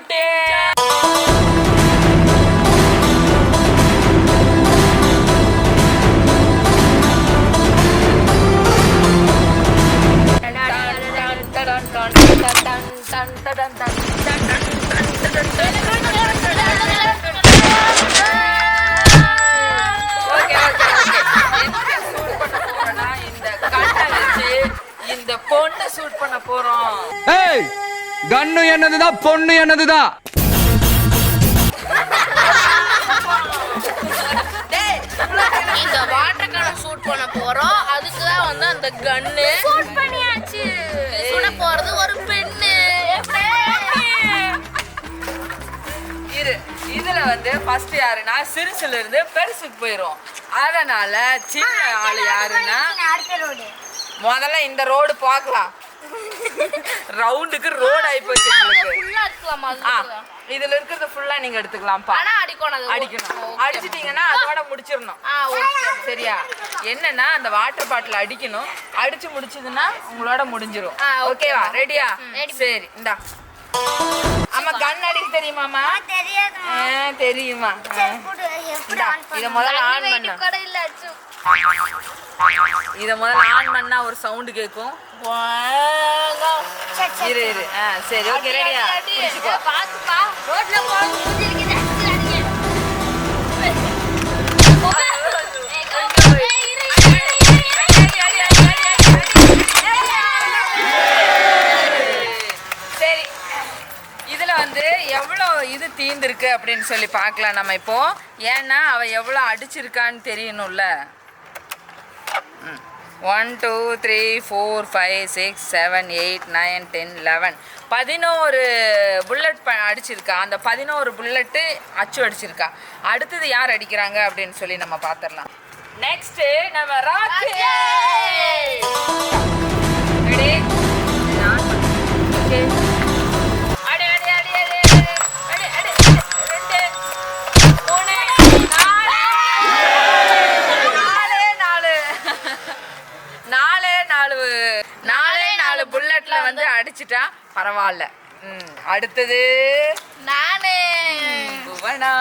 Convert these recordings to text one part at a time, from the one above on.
விட்டேன் ஒரு பெண்ணு. இரு இதுல வந்து ஃபர்ஸ்ட் யாருன்னா சிறுசுல இருந்து பெருசுக்கு போயிரும். அதனால சின்ன ஆளு யாருன்னா முதல்ல இந்த ரோடு பார்க்கலாம். ரவுண்டுக்கு ரோடு ஆயி போச்சு? இதுல இருக்கிறது ஃபுல்லா நீங்க எடுத்துக்கலாம்ப்பா. அடிக்கணும். அடிச்சிட்டீங்கன்னா அதோட முடிச்சிடணும். சரியா? என்னன்னா அந்த வாட்டர் பாட்டில் அடிக்கணும். அடிச்சு முடிச்சதுன்னா உங்களோட okay. ஓகேவா ரெடியா. சரி இந்தா. ஆமா கண் அடிக்க தெரியுமாமா தெரியுமா? இத முதல்ல ஆன் பண்ண. இத முதல்ல ஆன் பண்ணா ஒரு சவுண்ட் கேக்கும் இரு இரு. ஆ சரி ஓகே ரெடியா பாத்துப்பா. ரோட்ல போறது அப்படின்னு சொல்லி பார்க்கலாம் நம்ம இப்போ. ஏன்னா அவ எவ்வளோ அடிச்சிருக்கான்னு தெரியணும்ல. One two three four five six seven eight nine ten eleven பதினோரு புல்லட் ப அடிச்சிருக்கா. அந்த பதினோரு புல்லட்டு அச்சு அடிச்சிருக்கா. அடுத்தது யார் அடிக்கிறாங்க அப்படின்னு சொல்லி நம்ம பார்த்துடலாம். நெக்ஸ்ட்டு நம்ம ராக்கி வந்து அடிச்சிட்டா பரவாயில்ல. அடுத்தது. நானே. புவனா.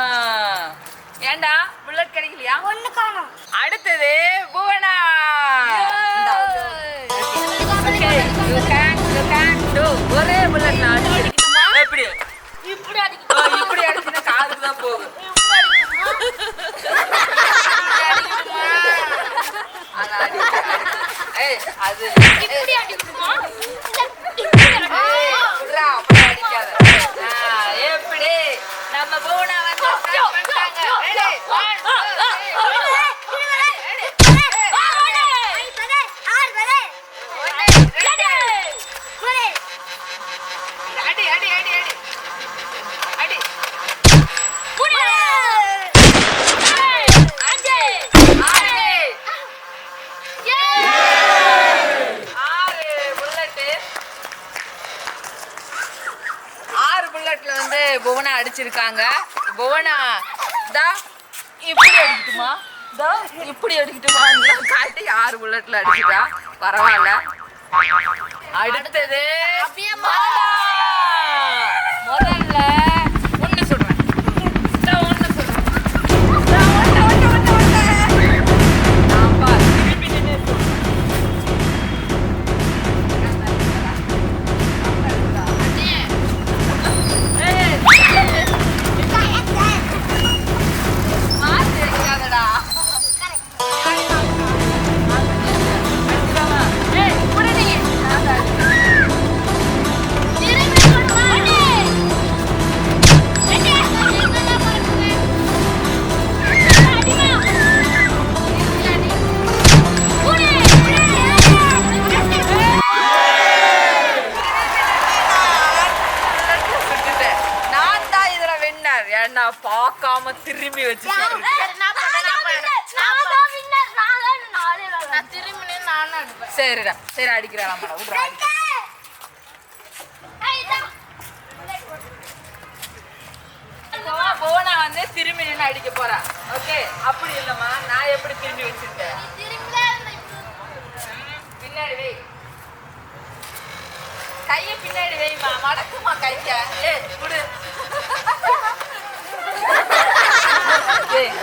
ஏண்டா புல்லட் கிடைக்கலையா? ஒண்ணு காணும் அடுத்தது புவனா. ஒரே புல்லட்ல அடிச்சு எப்படி? இப்படி அடிக்கணும் இப்படி அடிச்சுன்னா காதுக்கு தான் போகும் அது இப்படி அடிக்கணுமா ஏய், விட்றா, அப்படி அடிக்காத. ஆ, எப்படி நம்ம பூனை வந்து start பண்ணிட்டாங்க. Ready? One, two, three, four. அடி அடி அடி அடி அடி ஆறு ஆறு புல்லட்டு ஆறு புல்லட்ல வந்து புவனா அடிச்சிருக்காங்க புவனா தா இப்படி அடிக்கட்டுமா தா இப்படி அடிக்கட்டுமா காட்டி ஆறு புல்லட்ல அடிச்சிட்டா? பரவாயில்ல. அடுத்தது. முதல்ல பார்க்காம திரும்பி வச்சு திரும்பி நானும் அடிப்பேன் சரிடா சரி விட்றா போனா வந்து திரும்பி நின்று அடிக்க போறா ஓகே அப்படி இல்லம்மா நான் எப்படி திரும்பி வச்சிருக்கேன் பின்னாடி வை கைய பின்னாடி வைமா மடக்குமா கைக்க ஏ குடு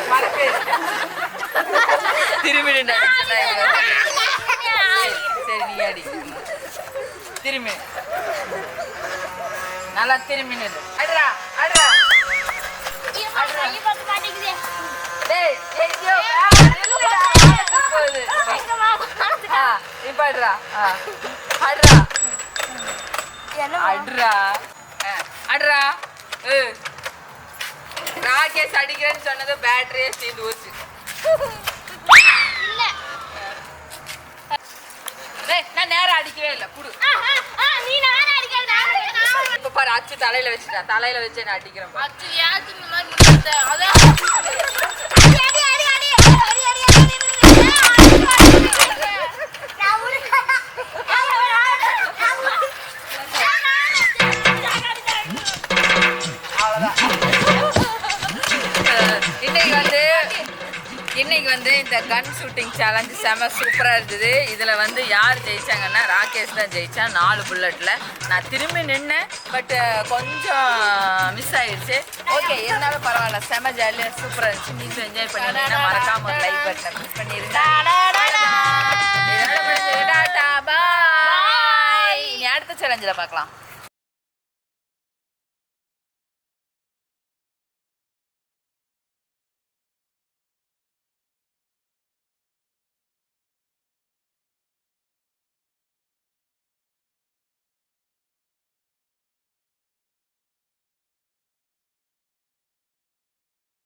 மறக்கவே இல்லை. சரி நீ அடி திரும்பி நல்லா திரும்பி நில்லு அட்ரா அட்ரா டேய் எங்கேயோ வேற நில்லுடா, வானத்துக்கு போகுது. ஆ, இப்ப அட்ரா ஆ. அட்ரா அட்ரா ஆ, அட்ரா ஏ. ராகேஷ் அடிக்கிறேன்னு சொன்னது பேட்டரியே தீர்ந்து போச்சு டேய், நான் நேரம் அடிக்கவே இல்லை குடு இப்ப பாரு அச்சு தலையில வச்சுட்டா தலையில வச்சு நான் அடிக்கிறேன். அச்சு ஏத்து இந்த மாதிரி நிறுத்த. அதான் இன்னைக்கு வந்து இந்த கன் ஷூட்டிங் சேலஞ்சு செம சூப்பராக இருந்தது. இதில் வந்து யார் ஜெயிச்சாங்கன்னா ராகேஷ் தான் ஜெயிச்சான் நாலு புல்லட்டில் நான் திரும்பி நின்னேன் பட் கொஞ்சம் மிஸ் ஆயிடுச்சு ஓகே இருந்தாலும் பரவாயில்ல செம ஜாலியாக சூப்பராக இருந்துச்சு. நீங்களும் என்ஜாய் பண்ணிங்கன்னா மறக்காம ஒரு லைக் பட்டனை மிஸ் bye. இனி அடுத்த சேலஞ்சில் பார்க்கலாம்.